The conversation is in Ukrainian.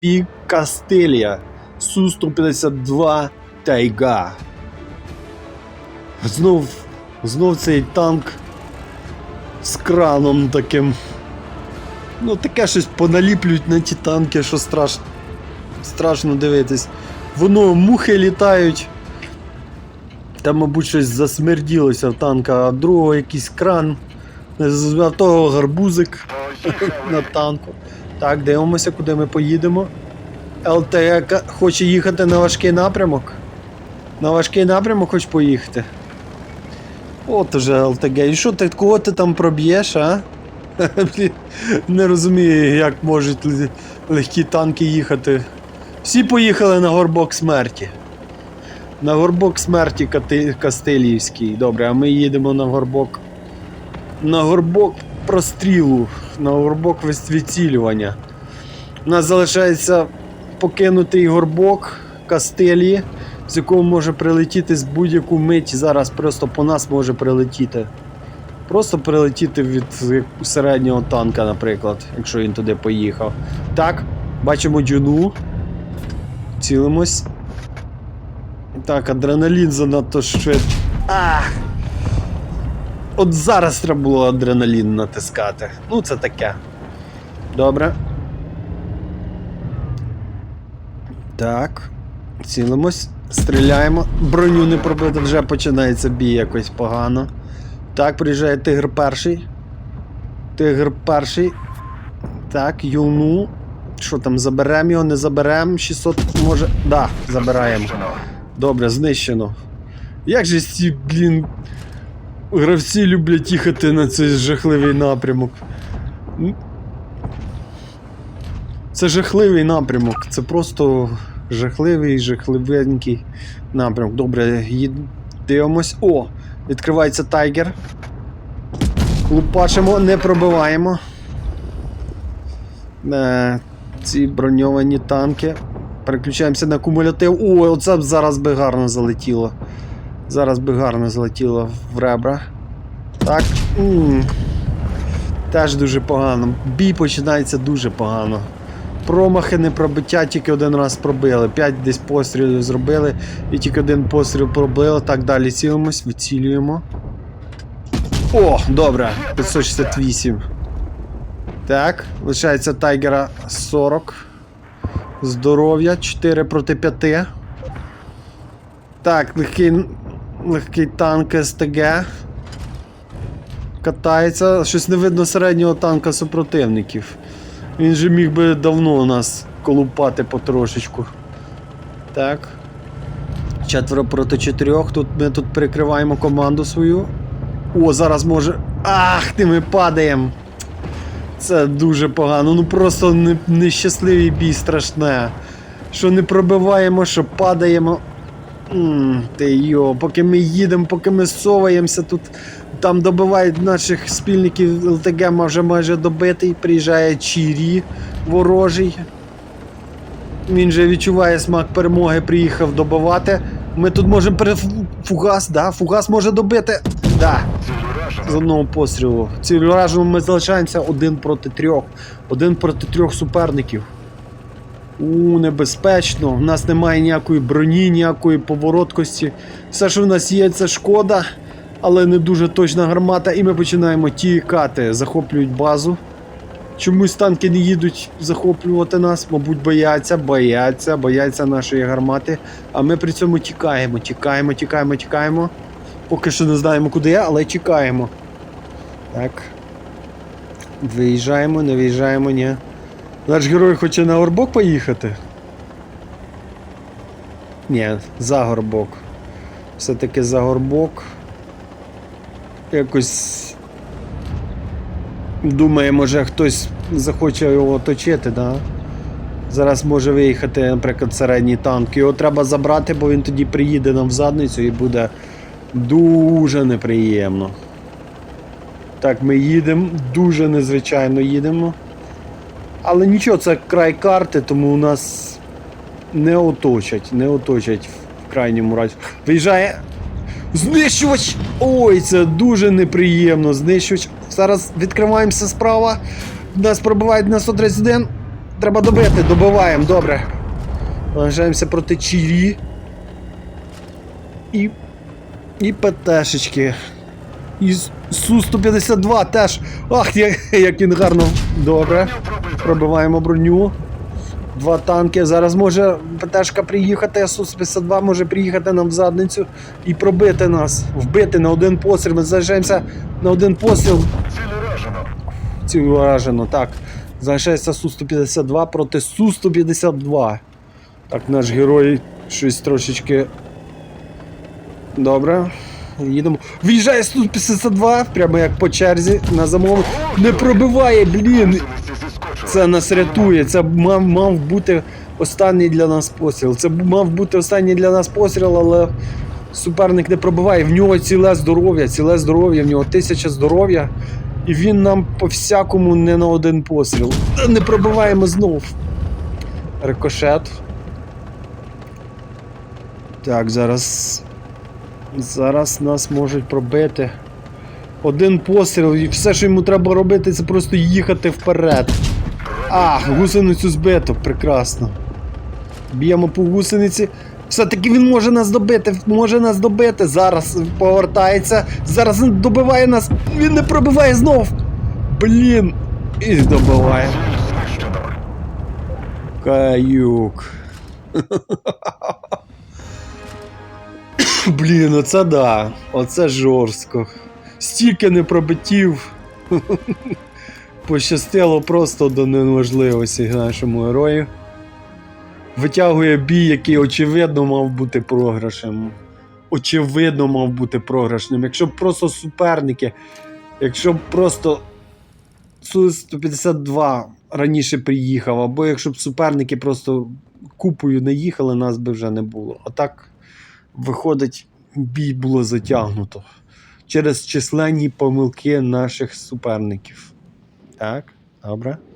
Пік Кастилія. Су-152 Тайга. Знов, знов цей танк з краном таким. Ну, таке щось поналіплюють на ті танки, що страшно. Страшно дивитись. Воно мухи літають. Там, мабуть, щось засмерділося в танка, а другого якийсь кран. А того гарбузик на танку. Так, дивимося, куди ми поїдемо. ЛТЕ хоче їхати на важкий напрямок. На важкий напрямок хочеш поїхати. От уже ЛТГ. І що ти кого ти там проб'єш, а? Не розумію, як можуть легкі танки їхати. Всі поїхали на горбок смерті. На горбок смерті Кати... Кастилівський. Добре, а ми їдемо на горбок. На горбок прострілу, на горбок відцілювання. У нас залишається покинутий горбок Кастилії, з якого може прилетіти з будь-яку мить. Зараз просто по нас може прилетіти. Просто прилетіти від середнього танка, наприклад, якщо він туди поїхав. Так, бачимо джуну. Цілимось. Так, адреналін занадто швидко. Ах! От зараз треба було адреналін натискати. Ну, це таке. Добре. Так. Цілимось. Стріляємо. Броню не пробити, вже починається бій якось погано. Так, приїжджає тигр перший. Тигр перший. Так, юну. Що там, заберемо його, не заберемо. 600 може. Да, забираємо. Добре, знищено. Як же ці, блін, гравці люблять їхати на цей жахливий напрямок. Це жахливий напрямок. Це просто жахливий, жахливенький напрямок. Добре, їд... дивимось. О! Відкривається тайгер. Лупашимо, не пробиваємо. Е, ці броньовані танки. Переключаємося на кумулятив. О, оце б зараз би гарно залетіло. Зараз би гарно залетіло в ребра. Так. м Теж дуже погано. Бій починається дуже погано. Промахи не пробиття, тільки один раз пробили. П'ять десь пострілів зробили і тільки один постріл пробили. Так далі цілимось, вицілюємо. О, добре, 568. Так, лишається тайгера 40. Здоров'я 4 проти 5. Так, легкий, легкий танк СТГ. Катається. Щось не видно середнього танка супротивників. Він же міг би давно у нас колупати потрошечку. Так. Четверо проти чотирьох. Тут ми тут перекриваємо команду свою. О, зараз може. Ах, ти ми падаємо. Це дуже погано. Ну просто не- нещасливий бій страшне. Що не пробиваємо, що падаємо. Ти йо, поки ми їдемо, поки ми соваємося, тут там добивають наших спільників ЛТГ вже майже добитий. Приїжджає Чірі ворожий. Він же відчуває смак перемоги, приїхав добивати. Ми тут можемо пере... Фугас, да? Фугас може добити. Да. З одного пострілу. Цілюражено ми залишаємося один проти трьох. Один проти трьох суперників. У, небезпечно. У нас немає ніякої броні, ніякої повороткості. Все, що в нас є, це шкода, але не дуже точна гармата, і ми починаємо тікати, захоплюють базу. Чомусь танки не їдуть захоплювати нас, мабуть, бояться, бояться, бояться нашої гармати. А ми при цьому тікаємо, тікаємо, тікаємо, тікаємо. Поки що не знаємо куди, але тікаємо. Так. Виїжджаємо, не виїжджаємо, ні. Наш герой хоче на горбок поїхати. Ні, за горбок. Все-таки за горбок. Якось. Думає, може хтось захоче його оточити, да? Зараз може виїхати, наприклад, середній танк. Його треба забрати, бо він тоді приїде нам в задницю і буде дуже неприємно. Так, ми їдемо, дуже незвичайно їдемо. Але нічого, це край карти, тому у нас не оточать, не оточать в крайньому разі. Виїжджає знищувач! Ой, це дуже неприємно. Знищувач. Зараз відкриваємося справа. Нас пробивають на 131. Треба добити, добиваємо, добре. Залишаємося проти Чірі. І. І ПТшечки. І Су-152 теж. Ах, як він гарно. Добре. Пробиваємо броню. Два танки. Зараз може ПТшка приїхати, Су-152 може приїхати нам в задницю і пробити нас, вбити на один постріл. Ми залишаємося на один постріл. Ціль уражено, так. Залишається Су-152 проти Су-152. Так, наш герой щось трошечки. Добре. Їдемо. Виїжджає Су-52, прямо як по черзі на замовлення. Не пробиває, блін. Це нас рятує. Це мав, мав бути останній для нас постріл. Це мав бути останній для нас постріл, але суперник не пробиває. В нього ціле здоров'я, ціле здоров'я, в нього тисяча здоров'я. І він нам по всякому не на один постріл. Не пробиваємо знов. Рикошет. Так, зараз. Зараз нас можуть пробити. Один постріл, і все, що йому треба робити, це просто їхати вперед. А, гусеницю збито, прекрасно. Б'ємо по гусениці. Все-таки він може нас добити, може нас добити. Зараз повертається. Зараз він добиває нас. Він не пробиває знов. Блін. І добиває. Каюк. Блін, оце да. Оце жорстко. Стільки непробиттів. Пощастило просто до неможливості нашому герою. Витягує бій, який очевидно мав бути програшем. Очевидно мав бути програшним. Якщо б просто суперники, якщо б просто Су-152 раніше приїхав, або якщо б суперники просто купою не їхали, нас би вже не було. А так, виходить, бій було затягнуто через численні помилки наших суперників. Так, добре.